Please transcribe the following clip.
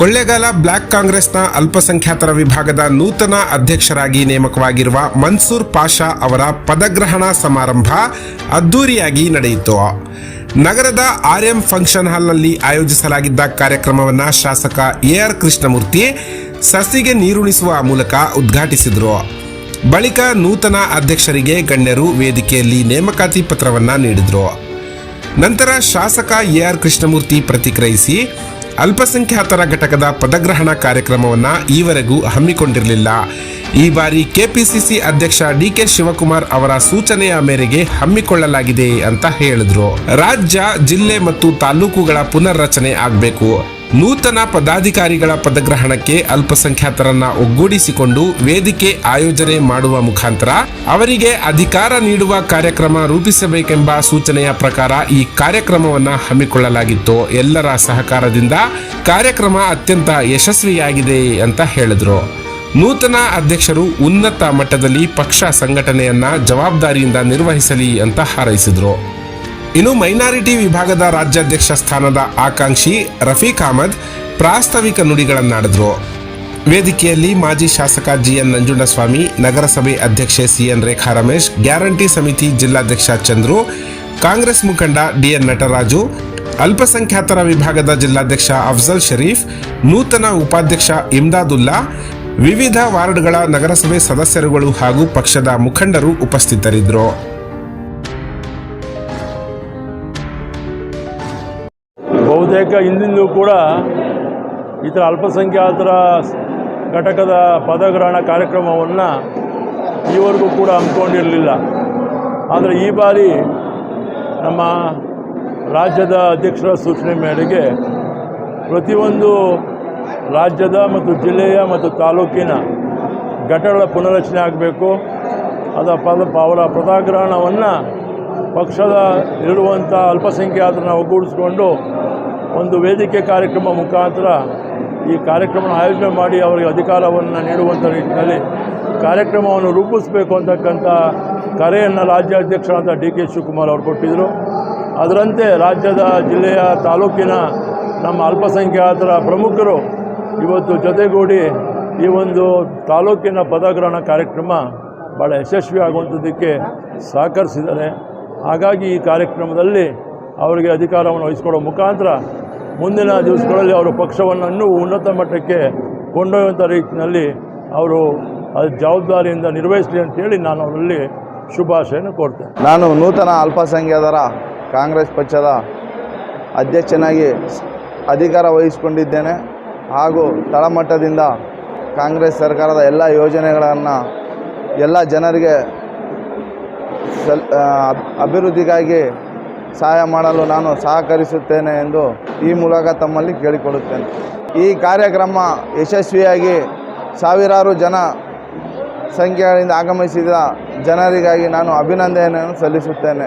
Kollegal block ಕಾಂಗ್ರೆಸ್ನ ಅಲ್ಪಸಂಖ್ಯಾತರ ವಿಭಾಗದ ನೂತನ ಅಧ್ಯಕ್ಷರಾಗಿ ನೇಮಕವಾಗಿರುವ ಮನ್ಸೂರ್ ಪಾಷಾ ಅವರ ಪದಗ್ರಹಣ ಸಮಾರಂಭ ಅದ್ದೂರಿಯಾಗಿ ನಡೆಯಿತು. ನಗರದ ಆರ್ಎಂ ಫಂಕ್ಷನ್ ಹಾಲ್ನಲ್ಲಿ ಆಯೋಜಿಸಲಾಗಿದ್ದ ಕಾರ್ಯಕ್ರಮವನ್ನು ಶಾಸಕ ಎಆರ್ ಕೃಷ್ಣಮೂರ್ತಿ ಸಸಿಗೆ ನೀರುಣಿಸುವ ಮೂಲಕ ಉದ್ಘಾಟಿಸಿದರು. ಬಳಿಕ ನೂತನ ಅಧ್ಯಕ್ಷರಿಗೆ ಗಣ್ಯರು ವೇದಿಕೆಯಲ್ಲಿ ನೇಮಕಾತಿ ಪತ್ರವನ್ನು ನೀಡಿದರು. ನಂತರ ಶಾಸಕ ಎ ಆರ್ ಕೃಷ್ಣಮೂರ್ತಿ ಪ್ರತಿಕ್ರಿಯಿಸಿ ಅಲ್ಪಸಂಖ್ಯಾತರ ಘಟಕದ ಪದಗ್ರಹಣ ಕಾರ್ಯಕ್ರಮವನ್ನು ಈವರೆಗೂ ಹಮ್ಮಿಕೊಂಡಿರಲಿಲ್ಲ. ಈ ಬಾರಿ ಕೆಪಿಸಿಸಿ ಅಧ್ಯಕ್ಷ ಡಿ ಕೆ ಶಿವಕುಮಾರ್ ಅವರ ಸೂಚನೆಯ ಮೇರೆಗೆ ಹಮ್ಮಿಕೊಳ್ಳಲಾಗಿದೆ ಅಂತ ಹೇಳಿದ್ರು. ರಾಜ್ಯ, ಜಿಲ್ಲೆ ಮತ್ತು ತಾಲೂಕುಗಳ ಪುನರ್ರಚನೆ ಆಗಬೇಕು. ನೂತನ ಪದಾಧಿಕಾರಿಗಳ ಪದಗ್ರಹಣಕ್ಕೆ ಅಲ್ಪಸಂಖ್ಯಾತರನ್ನ ಒಗ್ಗೂಡಿಸಿಕೊಂಡು ವೇದಿಕೆ ಆಯೋಜನೆ ಮಾಡುವ ಮುಖಾಂತರ ಅವರಿಗೆ ಅಧಿಕಾರ ನೀಡುವ ಕಾರ್ಯಕ್ರಮ ರೂಪಿಸಬೇಕೆಂಬ ಸೂಚನೆಯ ಪ್ರಕಾರ ಈ ಕಾರ್ಯಕ್ರಮವನ್ನು ಹಮ್ಮಿಕೊಳ್ಳಲಾಗಿತ್ತು. ಎಲ್ಲರ ಸಹಕಾರದಿಂದ ಕಾರ್ಯಕ್ರಮ ಅತ್ಯಂತ ಯಶಸ್ವಿಯಾಗಿದೆ ಅಂತ ಹೇಳಿದ್ರು. ನೂತನ ಅಧ್ಯಕ್ಷರು ಉನ್ನತ ಮಟ್ಟದಲ್ಲಿ ಪಕ್ಷ ಸಂಘಟನೆಯನ್ನ ಜವಾಬ್ದಾರಿಯಿಂದ ನಿರ್ವಹಿಸಲಿ ಅಂತ ಹಾರೈಸಿದ್ರು. ಇನ್ನು ಮೈನಾರಿಟಿ ವಿಭಾಗದ ರಾಜ್ಯಾಧ್ಯಕ್ಷ ಸ್ಥಾನದ ಆಕಾಂಕ್ಷಿ ರಫೀಕ್ ಅಹಮದ್ ಪ್ರಾಸ್ತಾವಿಕ ನುಡಿಗಳನ್ನಾಡಿದ್ರು. ವೇದಿಕೆಯಲ್ಲಿ ಮಾಜಿ ಶಾಸಕ ಜಿಎನ್ ನಂಜುಂಡಸ್ವಾಮಿ, ನಗರಸಭೆ ಅಧ್ಯಕ್ಷೆ ಸಿಎನ್ ರೇಖಾ ರಮೇಶ್, ಗ್ಯಾರಂಟಿ ಸಮಿತಿ ಜಿಲ್ಲಾಧ್ಯಕ್ಷ ಚಂದ್ರು, ಕಾಂಗ್ರೆಸ್ ಮುಖಂಡ ಡಿಎನ್ ನಟರಾಜು, ಅಲ್ಪಸಂಖ್ಯಾತರ ವಿಭಾಗದ ಜಿಲ್ಲಾಧ್ಯಕ್ಷ ಅಫ್ಜಲ್ ಶರೀಫ್, ನೂತನ ಉಪಾಧ್ಯಕ್ಷ ಇಮ್ದಾದುಲ್ಲಾ, ವಿವಿಧ ವಾರ್ಡ್ಗಳ ನಗರಸಭೆ ಸದಸ್ಯರುಗಳು ಹಾಗೂ ಪಕ್ಷದ ಮುಖಂಡರು ಉಪಸ್ಥಿತರಿದ್ದರು ಬಹುತೇಕ ಹಿಂದಿಂದೂ ಕೂಡ ಈ ಥರ ಅಲ್ಪಸಂಖ್ಯಾತರ ಘಟಕದ ಪದಗ್ರಹಣ ಕಾರ್ಯಕ್ರಮವನ್ನು ಈವರೆಗೂ ಕೂಡ ಹಮ್ಮಿಕೊಂಡಿರಲಿಲ್ಲ. ಆದರೆ ಈ ಬಾರಿ ನಮ್ಮ ರಾಜ್ಯದ ಅಧ್ಯಕ್ಷರ ಸೂಚನೆ ಮೇರೆಗೆ ಪ್ರತಿಯೊಂದು ರಾಜ್ಯದ ಮತ್ತು ಜಿಲ್ಲೆಯ ಮತ್ತು ತಾಲೂಕಿನ ಘಟಗಳ ಪುನರಚನೆ ಆಗಬೇಕು. ಅದರ ಪದ ಅವರ ಪದಾಗ್ರಹಣವನ್ನು ಪಕ್ಷದ ಇರುವಂಥ ಅಲ್ಪಸಂಖ್ಯಾತರನ್ನ ಒಗ್ಗೂಡಿಸ್ಕೊಂಡು ಒಂದು ವೇದಿಕೆ ಕಾರ್ಯಕ್ರಮ ಮುಖಾಂತರ ಈ ಕಾರ್ಯಕ್ರಮನ ಆಯೋಜನೆ ಮಾಡಿ ಅವರಿಗೆ ಅಧಿಕಾರವನ್ನು ನೀಡುವಂಥ ನಿಟ್ಟಿನಲ್ಲಿ ಕಾರ್ಯಕ್ರಮವನ್ನು ರೂಪಿಸಬೇಕು ಅಂತಕ್ಕಂಥ ಕರೆಯನ್ನು ರಾಜ್ಯಾಧ್ಯಕ್ಷರಾದ ಡಿ ಕೆ ಶಿವಕುಮಾರ್ ಅವರು ಕೊಟ್ಟಿದ್ದರು ಅದರಂತೆ ರಾಜ್ಯದ ಜಿಲ್ಲೆಯ ತಾಲೂಕಿನ ನಮ್ಮ ಅಲ್ಪಸಂಖ್ಯಾತರ ಪ್ರಮುಖರು ಇವತ್ತು ಜೊತೆಗೂಡಿ ಈ ಒಂದು ತಾಲೂಕಿನ ಪದಗ್ರಹಣ ಕಾರ್ಯಕ್ರಮ ಭಾಳ ಯಶಸ್ವಿ ಆಗುವಂಥದ್ದಕ್ಕೆ ಸಹಕರಿಸಿದ್ದಾರೆ. ಹಾಗಾಗಿ ಈ ಕಾರ್ಯಕ್ರಮದಲ್ಲಿ ಅವರಿಗೆ ಅಧಿಕಾರವನ್ನು ವಹಿಸಿಕೊಡೋ ಮುಖಾಂತರ ಮುಂದಿನ ದಿವಸಗಳಲ್ಲಿ ಅವರು ಪಕ್ಷವನ್ನು ಇನ್ನೂ ಉನ್ನತ ಮಟ್ಟಕ್ಕೆ ಕೊಂಡೊಯ್ಯುವಂಥ ರೀತಿಯಲ್ಲಿ ಅವರು ಅದು ಜವಾಬ್ದಾರಿಯಿಂದ ನಿರ್ವಹಿಸಲಿ ಅಂತೇಳಿ ನಾನು ಅವರಲ್ಲಿ ಶುಭಾಶಯನ ಕೊಡ್ತೇನೆ ನಾನು ನೂತನ ಅಲ್ಪಸಂಖ್ಯಾತರ ಕಾಂಗ್ರೆಸ್ ಪಕ್ಷದ ಅಧ್ಯಕ್ಷನಾಗಿ ಅಧಿಕಾರ ವಹಿಸಿಕೊಂಡಿದ್ದೇನೆ ಹಾಗೂ ತಳಮಟ್ಟದಿಂದ ಕಾಂಗ್ರೆಸ್ ಸರ್ಕಾರದ ಎಲ್ಲ ಯೋಜನೆಗಳನ್ನು ಎಲ್ಲ ಜನರಿಗೆ ಸಲ್ ಅಭಿವೃದ್ಧಿಗಾಗಿ ಸಹಾಯ ಮಾಡಲು ನಾನು ಸಹಕರಿಸುತ್ತೇನೆ ಎಂದು ಈ ಮೂಲಕ ತಮ್ಮಲ್ಲಿ ಕೇಳಿಕೊಳ್ಳುತ್ತೇನೆ. ಈ ಕಾರ್ಯಕ್ರಮ ಯಶಸ್ವಿಯಾಗಿ ಸಾವಿರಾರು ಜನ ಸಂಖ್ಯೆಗಳಿಂದ ಆಗಮಿಸಿದ ಜನರಿಗಾಗಿ ನಾನು ಅಭಿನಂದನೆಯನ್ನು ಸಲ್ಲಿಸುತ್ತೇನೆ.